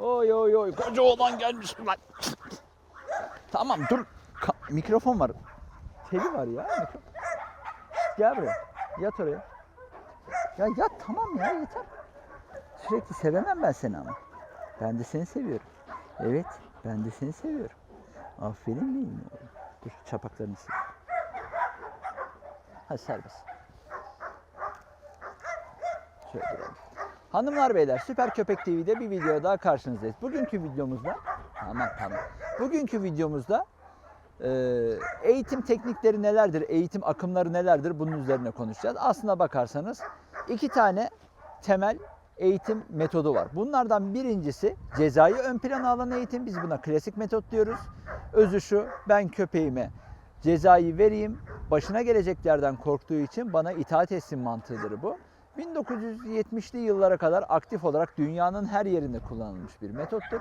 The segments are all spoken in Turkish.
Oy oy oy koca oğlan gelmiş lan. tamam dur. Ka- mikrofon var. Teli var ya. Mikrofon. Gel buraya. Yat oraya. Ya yat tamam ya yeter. Sürekli sevemem ben seni ama. Ben de seni seviyorum. Evet ben de seni seviyorum. Aferin benim oğlum. Dur çapaklarını sil. Hadi serbest. Şöyle duralım. Hanımlar beyler Süper Köpek TV'de bir video daha karşınızdayız. Bugünkü videomuzda tamam tamam. Bugünkü videomuzda e, eğitim teknikleri nelerdir, eğitim akımları nelerdir bunun üzerine konuşacağız. Aslına bakarsanız iki tane temel eğitim metodu var. Bunlardan birincisi cezayı ön plana alan eğitim. Biz buna klasik metot diyoruz. Özü şu ben köpeğime cezayı vereyim. Başına geleceklerden korktuğu için bana itaat etsin mantığıdır bu. 1970'li yıllara kadar aktif olarak dünyanın her yerinde kullanılmış bir metottur.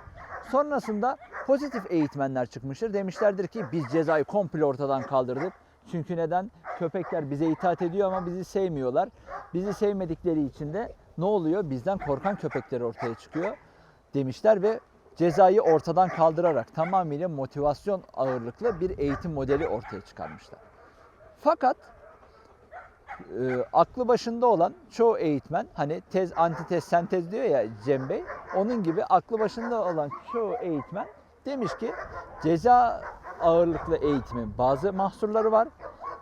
Sonrasında pozitif eğitmenler çıkmıştır. Demişlerdir ki biz cezayı komple ortadan kaldırdık. Çünkü neden? Köpekler bize itaat ediyor ama bizi sevmiyorlar. Bizi sevmedikleri için de ne oluyor? Bizden korkan köpekler ortaya çıkıyor demişler ve cezayı ortadan kaldırarak tamamıyla motivasyon ağırlıklı bir eğitim modeli ortaya çıkarmışlar. Fakat e, aklı başında olan çoğu eğitmen hani tez antitez sentez diyor ya Cem Bey onun gibi aklı başında olan çoğu eğitmen demiş ki ceza ağırlıklı eğitimin bazı mahsurları var.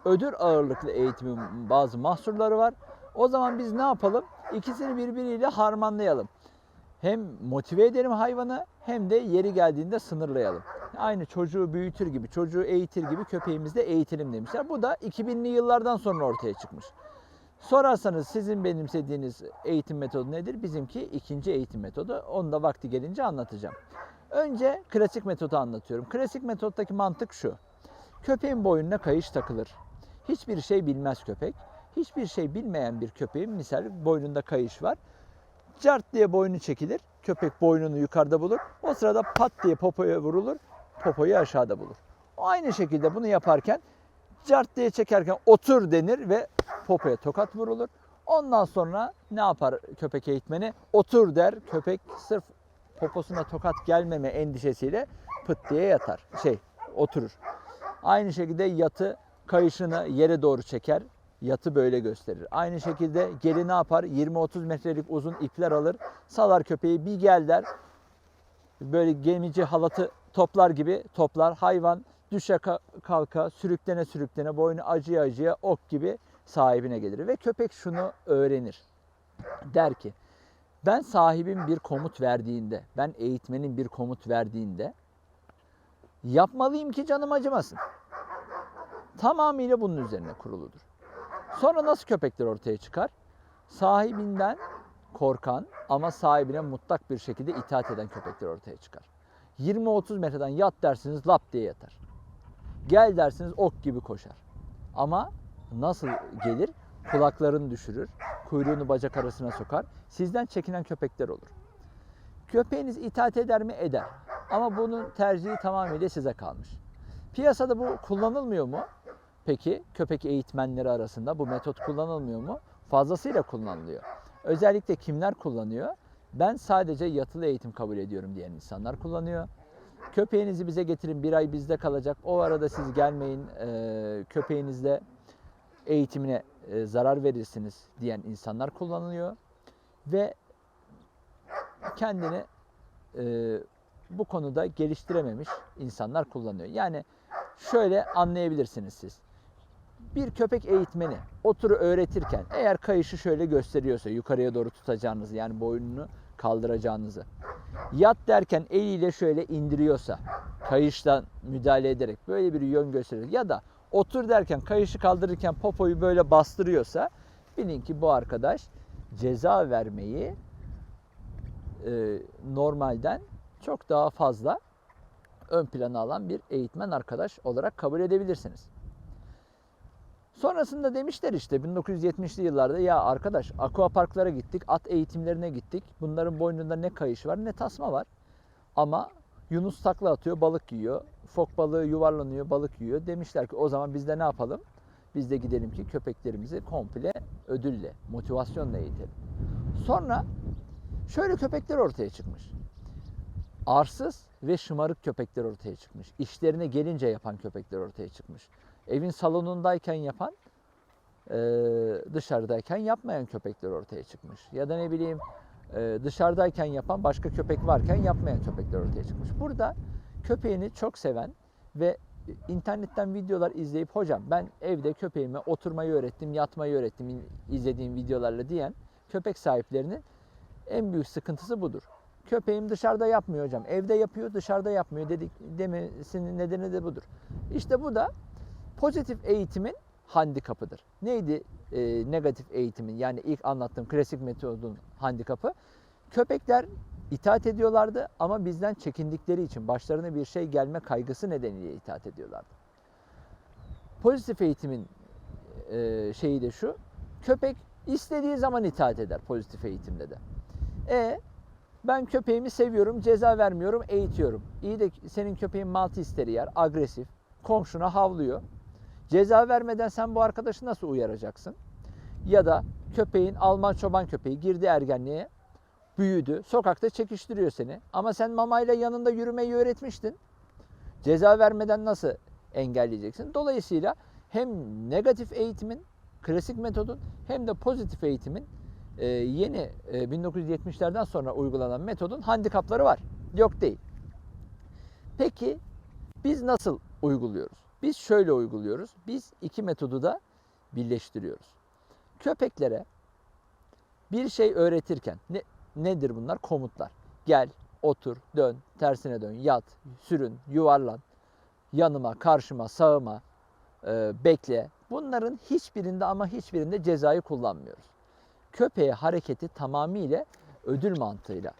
Ödül ağırlıklı eğitimin bazı mahsurları var. O zaman biz ne yapalım? İkisini birbiriyle harmanlayalım. Hem motive edelim hayvanı hem de yeri geldiğinde sınırlayalım. Aynı çocuğu büyütür gibi, çocuğu eğitir gibi köpeğimizi de eğitelim demişler. Bu da 2000'li yıllardan sonra ortaya çıkmış. Sorarsanız sizin benimsediğiniz eğitim metodu nedir? Bizimki ikinci eğitim metodu. Onu da vakti gelince anlatacağım. Önce klasik metodu anlatıyorum. Klasik metottaki mantık şu. Köpeğin boynuna kayış takılır. Hiçbir şey bilmez köpek. Hiçbir şey bilmeyen bir köpeğin misal boynunda kayış var. Cart diye boynu çekilir. Köpek boynunu yukarıda bulur. O sırada pat diye popoya vurulur. Popoyu aşağıda bulur. Aynı şekilde bunu yaparken cart diye çekerken otur denir ve popoya tokat vurulur. Ondan sonra ne yapar köpek eğitmeni? Otur der. Köpek sırf poposuna tokat gelmeme endişesiyle pıt diye yatar. Şey oturur. Aynı şekilde yatı kayışını yere doğru çeker. Yatı böyle gösterir. Aynı şekilde geri ne yapar? 20-30 metrelik uzun ipler alır. Salar köpeği bir gel der. Böyle gemici halatı toplar gibi toplar. Hayvan düşe ka- kalka, sürüklene sürüklene, boynu acıya acıya ok gibi sahibine gelir. Ve köpek şunu öğrenir. Der ki ben sahibim bir komut verdiğinde, ben eğitmenin bir komut verdiğinde yapmalıyım ki canım acımasın. Tamamıyla bunun üzerine kuruludur. Sonra nasıl köpekler ortaya çıkar? Sahibinden korkan ama sahibine mutlak bir şekilde itaat eden köpekler ortaya çıkar. 20-30 metreden yat dersiniz lap diye yatar. Gel dersiniz ok gibi koşar. Ama nasıl gelir? Kulaklarını düşürür, kuyruğunu bacak arasına sokar. Sizden çekinen köpekler olur. Köpeğiniz itaat eder mi? Eder. Ama bunun tercihi tamamıyla size kalmış. Piyasada bu kullanılmıyor mu? Peki köpek eğitmenleri arasında bu metot kullanılmıyor mu? Fazlasıyla kullanılıyor. Özellikle kimler kullanıyor? Ben sadece yatılı eğitim kabul ediyorum diyen insanlar kullanıyor. Köpeğinizi bize getirin bir ay bizde kalacak. O arada siz gelmeyin eee, köpeğinizle eğitimine e, zarar verirsiniz diyen insanlar kullanılıyor. Ve kendini e, bu konuda geliştirememiş insanlar kullanıyor. Yani şöyle anlayabilirsiniz siz. Bir köpek eğitmeni oturu öğretirken eğer kayışı şöyle gösteriyorsa yukarıya doğru tutacağınızı yani boynunu kaldıracağınızı yat derken eliyle şöyle indiriyorsa kayıştan müdahale ederek böyle bir yön gösteriyor ya da otur derken kayışı kaldırırken popoyu böyle bastırıyorsa bilin ki bu arkadaş ceza vermeyi e, normalden çok daha fazla ön plana alan bir eğitmen arkadaş olarak kabul edebilirsiniz. Sonrasında demişler işte 1970'li yıllarda ya arkadaş aqua parklara gittik, at eğitimlerine gittik. Bunların boynunda ne kayış var ne tasma var. Ama Yunus takla atıyor, balık yiyor. Fok balığı yuvarlanıyor, balık yiyor. Demişler ki o zaman biz de ne yapalım? Biz de gidelim ki köpeklerimizi komple ödülle, motivasyonla eğitelim. Sonra şöyle köpekler ortaya çıkmış. arsız ve şımarık köpekler ortaya çıkmış. İşlerine gelince yapan köpekler ortaya çıkmış. Evin salonundayken yapan, e, dışarıdayken yapmayan köpekler ortaya çıkmış. Ya da ne bileyim e, dışarıdayken yapan başka köpek varken yapmayan köpekler ortaya çıkmış. Burada köpeğini çok seven ve internetten videolar izleyip hocam ben evde köpeğime oturmayı öğrettim, yatmayı öğrettim izlediğim videolarla diyen köpek sahiplerinin en büyük sıkıntısı budur. Köpeğim dışarıda yapmıyor hocam. Evde yapıyor, dışarıda yapmıyor dedik demesinin nedeni de budur. İşte bu da pozitif eğitimin handikapıdır. Neydi e, negatif eğitimin yani ilk anlattığım klasik metodun handikapı? Köpekler itaat ediyorlardı ama bizden çekindikleri için başlarına bir şey gelme kaygısı nedeniyle itaat ediyorlardı. Pozitif eğitimin e, şeyi de şu. Köpek istediği zaman itaat eder pozitif eğitimde de. E ben köpeğimi seviyorum, ceza vermiyorum, eğitiyorum. İyi de senin köpeğin Maltese agresif, komşuna havlıyor. Ceza vermeden sen bu arkadaşı nasıl uyaracaksın? Ya da köpeğin Alman çoban köpeği girdi ergenliğe, büyüdü, sokakta çekiştiriyor seni. Ama sen mamayla yanında yürümeyi öğretmiştin. Ceza vermeden nasıl engelleyeceksin? Dolayısıyla hem negatif eğitimin, klasik metodun hem de pozitif eğitimin e, yeni e, 1970'lerden sonra uygulanan metodun handikapları var. Yok değil. Peki biz nasıl uyguluyoruz? Biz şöyle uyguluyoruz. Biz iki metodu da birleştiriyoruz. Köpeklere bir şey öğretirken ne, nedir bunlar? Komutlar. Gel, otur, dön, tersine dön, yat, sürün, yuvarlan, yanıma, karşıma, sağıma, e, bekle. Bunların hiçbirinde ama hiçbirinde cezayı kullanmıyoruz. Köpeğe hareketi tamamıyla ödül mantığıyla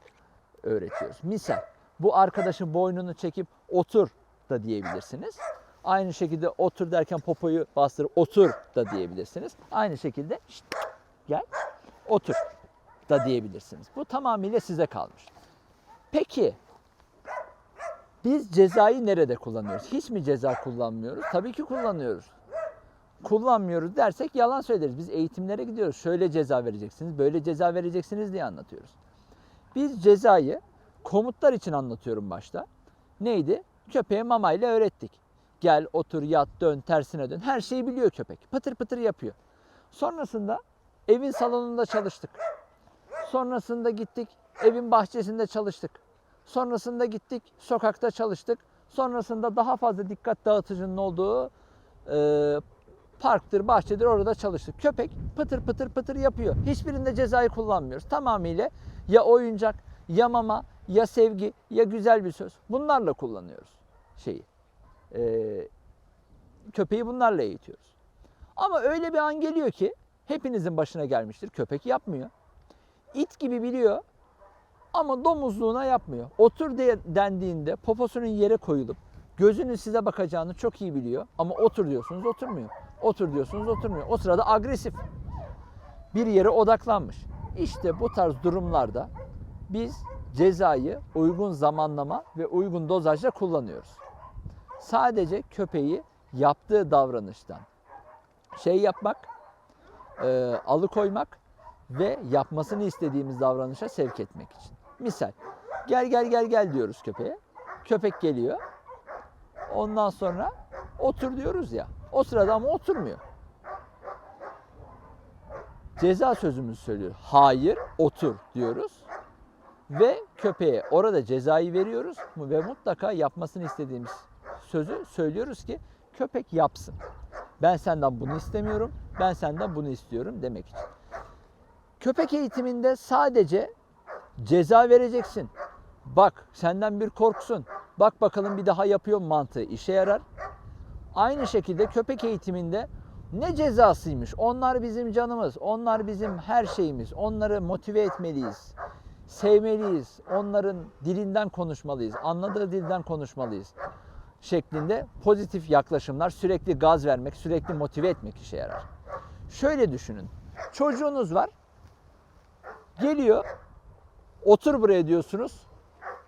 öğretiyoruz. Misal bu arkadaşın boynunu çekip otur da diyebilirsiniz. Aynı şekilde otur derken popoyu bastırıp otur da diyebilirsiniz. Aynı şekilde "Şşt, gel otur da diyebilirsiniz. Bu tamamıyla size kalmış. Peki biz cezayı nerede kullanıyoruz? Hiç mi ceza kullanmıyoruz? Tabii ki kullanıyoruz. Kullanmıyoruz dersek yalan söyleriz. Biz eğitimlere gidiyoruz. Şöyle ceza vereceksiniz, böyle ceza vereceksiniz diye anlatıyoruz. Biz cezayı komutlar için anlatıyorum başta. Neydi? Köpeğe mamayla öğrettik. Gel, otur, yat, dön, tersine dön. Her şeyi biliyor köpek. Pıtır pıtır yapıyor. Sonrasında evin salonunda çalıştık. Sonrasında gittik evin bahçesinde çalıştık. Sonrasında gittik sokakta çalıştık. Sonrasında daha fazla dikkat dağıtıcının olduğu e, parktır, bahçedir orada çalıştık. Köpek pıtır pıtır pıtır yapıyor. Hiçbirinde cezayı kullanmıyoruz. Tamamıyla ya oyuncak, ya mama, ya sevgi, ya güzel bir söz. Bunlarla kullanıyoruz şeyi. E, köpeği bunlarla eğitiyoruz. Ama öyle bir an geliyor ki hepinizin başına gelmiştir. Köpek yapmıyor. İt gibi biliyor ama domuzluğuna yapmıyor. Otur diye dendiğinde poposunun yere koyulup gözünün size bakacağını çok iyi biliyor. Ama otur diyorsunuz oturmuyor. Otur diyorsunuz oturmuyor. O sırada agresif. Bir yere odaklanmış. İşte bu tarz durumlarda biz cezayı uygun zamanlama ve uygun dozajla kullanıyoruz. Sadece köpeği yaptığı davranıştan şey yapmak, e, alıkoymak ve yapmasını istediğimiz davranışa sevk etmek için. Misal gel gel gel gel diyoruz köpeğe. Köpek geliyor. Ondan sonra otur diyoruz ya. O sırada ama oturmuyor. Ceza sözümüzü söylüyor. Hayır, otur diyoruz. Ve köpeğe orada cezayı veriyoruz ve mutlaka yapmasını istediğimiz sözü söylüyoruz ki köpek yapsın. Ben senden bunu istemiyorum, ben senden bunu istiyorum demek için. Köpek eğitiminde sadece ceza vereceksin. Bak senden bir korksun. Bak bakalım bir daha yapıyor mantığı işe yarar. Aynı şekilde köpek eğitiminde ne cezasıymış? Onlar bizim canımız, onlar bizim her şeyimiz. Onları motive etmeliyiz. Sevmeliyiz. Onların dilinden konuşmalıyız. Anladığı dilden konuşmalıyız şeklinde pozitif yaklaşımlar sürekli gaz vermek, sürekli motive etmek işe yarar. Şöyle düşünün. Çocuğunuz var. Geliyor. Otur buraya diyorsunuz.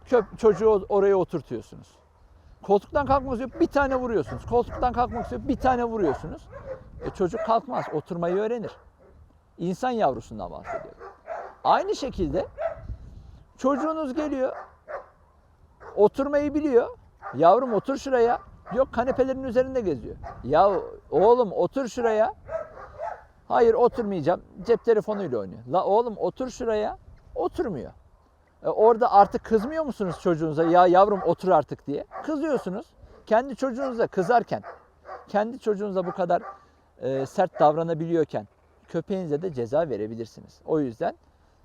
Köp çocuğu oraya oturtuyorsunuz. Koltuktan kalkmak istiyor, bir tane vuruyorsunuz. Koltuktan kalkmak istiyor, bir tane vuruyorsunuz. E çocuk kalkmaz, oturmayı öğrenir. İnsan yavrusundan bahsediyorum. Aynı şekilde çocuğunuz geliyor, Oturmayı biliyor. Yavrum otur şuraya. Yok kanepelerin üzerinde geziyor. Ya oğlum otur şuraya. Hayır oturmayacağım. Cep telefonuyla oynuyor. La oğlum otur şuraya. Oturmuyor. E, orada artık kızmıyor musunuz çocuğunuza? Ya yavrum otur artık diye. Kızıyorsunuz. Kendi çocuğunuza kızarken, kendi çocuğunuza bu kadar e, sert davranabiliyorken köpeğinize de ceza verebilirsiniz. O yüzden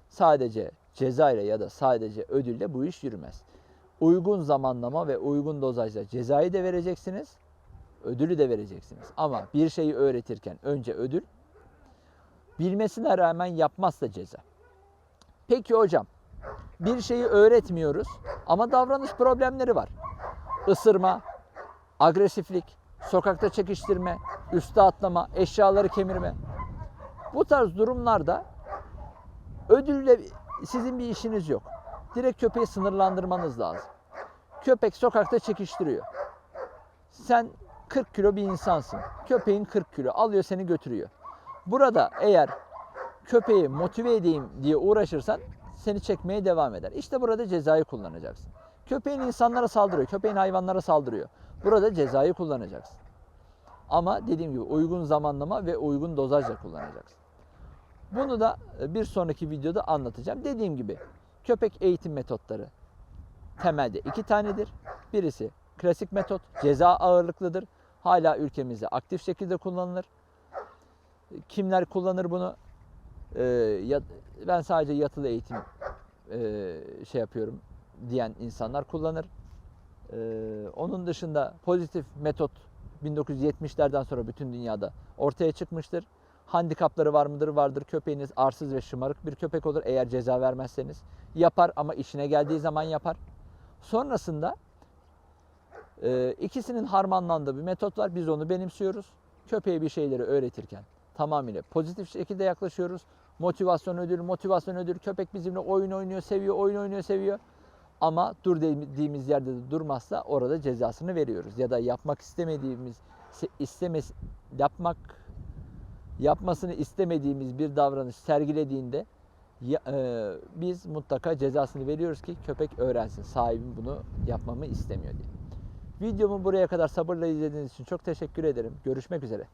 sadece ceza ile ya da sadece ödülle bu iş yürümez. Uygun zamanlama ve uygun dozajla cezayı da vereceksiniz, ödülü de vereceksiniz. Ama bir şeyi öğretirken önce ödül, bilmesine rağmen yapmazsa ceza. Peki hocam, bir şeyi öğretmiyoruz ama davranış problemleri var. Isırma, agresiflik, sokakta çekiştirme, üste atlama, eşyaları kemirme. Bu tarz durumlarda ödülle sizin bir işiniz yok. Direkt köpeği sınırlandırmanız lazım. Köpek sokakta çekiştiriyor. Sen 40 kilo bir insansın. Köpeğin 40 kilo alıyor seni götürüyor. Burada eğer köpeği motive edeyim diye uğraşırsan seni çekmeye devam eder. İşte burada cezayı kullanacaksın. Köpeğin insanlara saldırıyor, köpeğin hayvanlara saldırıyor. Burada cezayı kullanacaksın. Ama dediğim gibi uygun zamanlama ve uygun dozajla kullanacaksın. Bunu da bir sonraki videoda anlatacağım. Dediğim gibi köpek eğitim metotları temelde iki tanedir. Birisi klasik metot, ceza ağırlıklıdır. Hala ülkemizde aktif şekilde kullanılır. Kimler kullanır bunu? Ee, ben sadece yatılı eğitim e, şey yapıyorum diyen insanlar kullanır. Ee, onun dışında pozitif metot 1970'lerden sonra bütün dünyada ortaya çıkmıştır. Handikapları var mıdır? Vardır. Köpeğiniz arsız ve şımarık bir köpek olur eğer ceza vermezseniz. Yapar ama işine geldiği zaman yapar. Sonrasında e, ikisinin harmanlandığı bir metot var. Biz onu benimsiyoruz. Köpeğe bir şeyleri öğretirken tamamıyla pozitif şekilde yaklaşıyoruz. Motivasyon ödül, motivasyon ödül. Köpek bizimle oyun oynuyor, seviyor, oyun oynuyor, seviyor. Ama dur dediğimiz yerde de durmazsa orada cezasını veriyoruz. Ya da yapmak istemediğimiz, istemes, yapmak yapmasını istemediğimiz bir davranış sergilediğinde ya- e, biz mutlaka cezasını veriyoruz ki köpek öğrensin. Sahibim bunu yapmamı istemiyor diye. Videomu buraya kadar sabırla izlediğiniz için çok teşekkür ederim. Görüşmek üzere.